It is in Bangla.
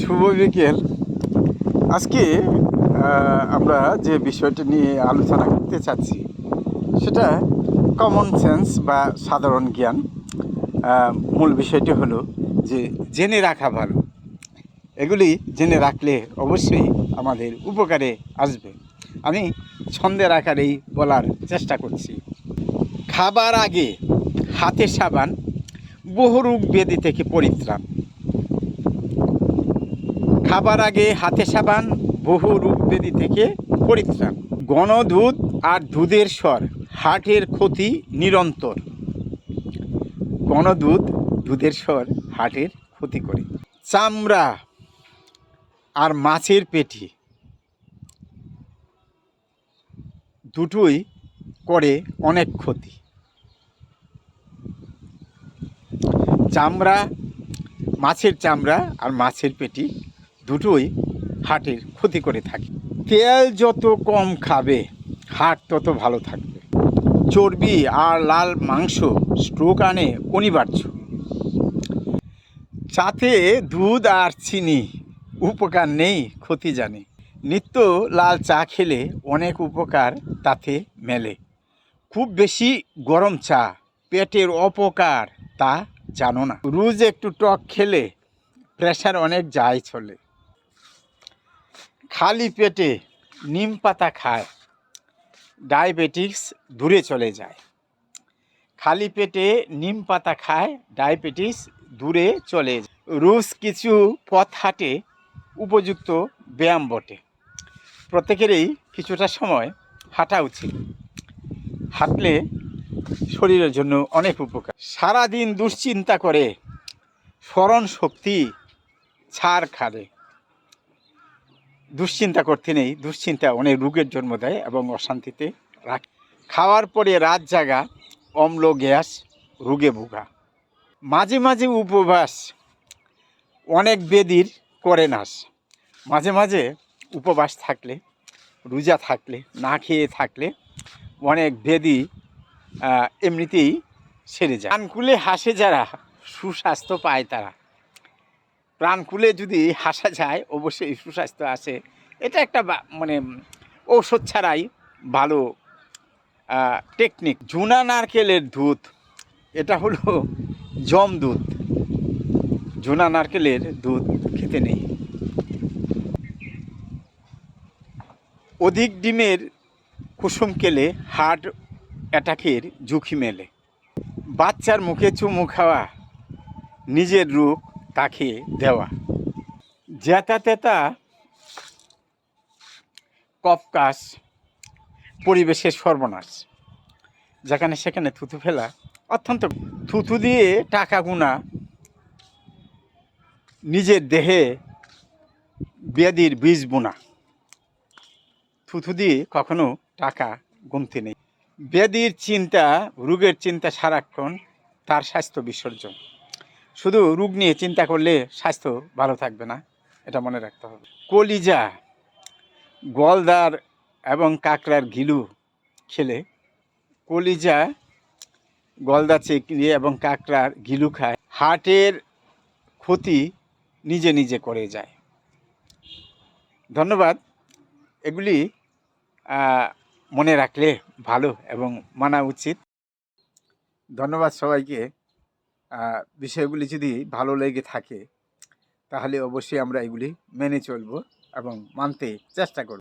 শুভ বিকেল। আজকে আমরা যে বিষয়টা নিয়ে আলোচনা করতে চাচ্ছি, সেটা কমন সেন্স বা সাধারণ জ্ঞান। মূল বিষয়টি হলো যে জেনে রাখা ভালো। এগুলি জেনে রাখলে অবশ্যই আমাদের উপকারে আসবে। আমি ছন্দের আকারেই বলার চেষ্টা করছি। খাবার আগে হাতে সাবান বহু রোগ ব্যাধি থেকে পরিত্রাণ। খাবার আগে হাতে সাবান, বহু ব্যাধি থেকে পরিত্রাণ। গণদুধ আর দুধের স্বর, হার্টের ক্ষতি নিরন্তর। গণদুধ দুধের স্বর, হার্টের ক্ষতি করে। চামড়া আর মাছের পেটি দুটোই করে অনেক ক্ষতি। চামড়া, মাছের চামড়া আর মাছের পেটি দুটোই হার্টের ক্ষতি করে থাকে। তেল যত কম খাবে হার্ট তত ভালো থাকবে। চর্বি আর লাল মাংস স্ট্রোক আনে অনিবার্য। চাতে দুধ আর চিনি উপকার নেই, ক্ষতি জানে। নিত্য লাল চা খেলে অনেক উপকার তাতে মেলে। খুব বেশি গরম চা পেটের অপকার তা জানো না। রোজ একটু টক খেলে প্রেশার অনেক যায় চলে। খালি পেটে নিম পাতা খায় ডায়াবেটিক্স দূরে চলে যায়। খালি পেটে নিম পাতা খায়, ডায়াবেটিস দূরে চলে যায়। রোজ কিছু পথ হাঁটে উপযুক্ত ব্যায়াম বটে। প্রত্যেকেরই কিছুটা সময় হাঁটা উচিত। হাঁটলে শরীরের জন্য অনেক উপকার। সারাদিন দুশ্চিন্তা করে স্মরণ শক্তি ছাড় খারে দুশ্চিন্তা করতে নেই। দুশ্চিন্তা অনেক রোগের জন্ম দেয় এবং অশান্তিতে রাখে। খাওয়ার পরে রাত জাগা, অম্ল গ্যাস, রোগে ভোগা। মাঝে মাঝে উপবাস অনেক বেদির করে নাশ। মাঝে মাঝে উপবাস থাকলে, রোজা থাকলে, না খেয়ে থাকলে অনেক বেদি এমনিতেই সেরে যায়। প্রাণকুলে হাসে যারা, সুস্বাস্থ্য পায় তারা। প্রাণকুলে যদি হাসা যায়, অবশ্যই সুস্বাস্থ্য আসে এটা একটা মানে ঔষধ ছাড়াই ভালো টেকনিক জুনা নারকেলের দুধ, এটা হলো জম দুধ। জুনা নারকেলের দুধ খেতে নেই। অধিক ডিমের কুসুম কেলে হার্ট অ্যাটাকের ঝুঁকি মেলে। বাচ্চার মুখে চুমু খাওয়া, নিজের রূপ তাকে দেওয়া। জেতা তেতা কপকাশ, পরিবেশের সর্বনাশ। যেখানে সেখানে থুতু ফেলা, অত্যন্ত থুতু দিয়ে টাকা গুনা নিজের দেহে ব্যাধির বীজ বোনা। থুতু দিয়ে কখনো টাকা গুনতে নেই। ব্যাধির চিন্তা, রোগের চিন্তা সারাক্ষণ তার স্বাস্থ্য বিসর্জন। শুধু রোগ নিয়ে চিন্তা করলে স্বাস্থ্য ভালো থাকবে না, এটা মনে রাখতে হবে। কলিজা, গলদার এবং কাঁকড়ার গিলু খেলে কলিজা, গলদা চিংড়ি এবং কাঁকড়ার গিলু খায়। হার্টের ক্ষতি নিজে নিজে করে যায়। ধন্যবাদ। এগুলি মনে রাখলে ভালো এবং মানা উচিত। ধন্যবাদ সবাইকে। বিষয়গুলি যদি ভালো লেগে থাকে, তাহলে অবশ্যই আমরা এগুলি মেনে চলব এবং মানতে চেষ্টা করব।